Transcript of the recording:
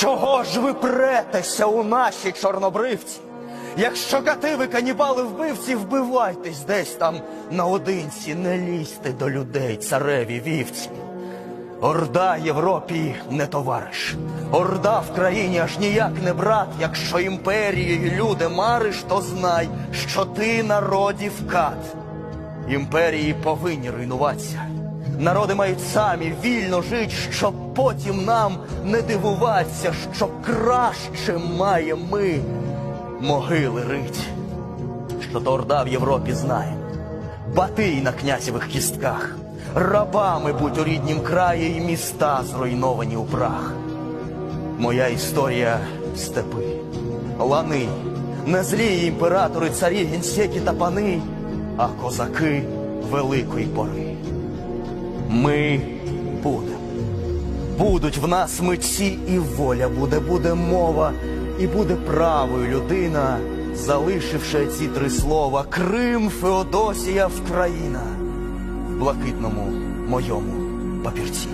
Чого ж ви претеся у наші чорнобривці? Якщо кати ви канібали вбивці, вбивайтесь десь там наодинці, не лізьте до людей, цареві вівці. Орда Європі не товариш. Орда в країні аж ніяк не брат. Якщо імперією люди мариш, то знай, що ти народів кат. Імперії повинні руйнуватися. Народи мають самі вільно жить, щоб потім нам не дивуватися, що краще має ми могили рить. Що то орда в Європі знає. Батий на князєвих кістках, рабами будь у ріднім краї і міста зруйновані у прах. Моя історія степи, лани, не злі імператори, царі, генсеки та пани, а козаки великої пори. Ми будемо. Будуть в нас митці і воля буде, буде мова, і буде правою людина, залишивши ці три слова Крим, Феодосія, Вкраїна в блакитному моєму папірці.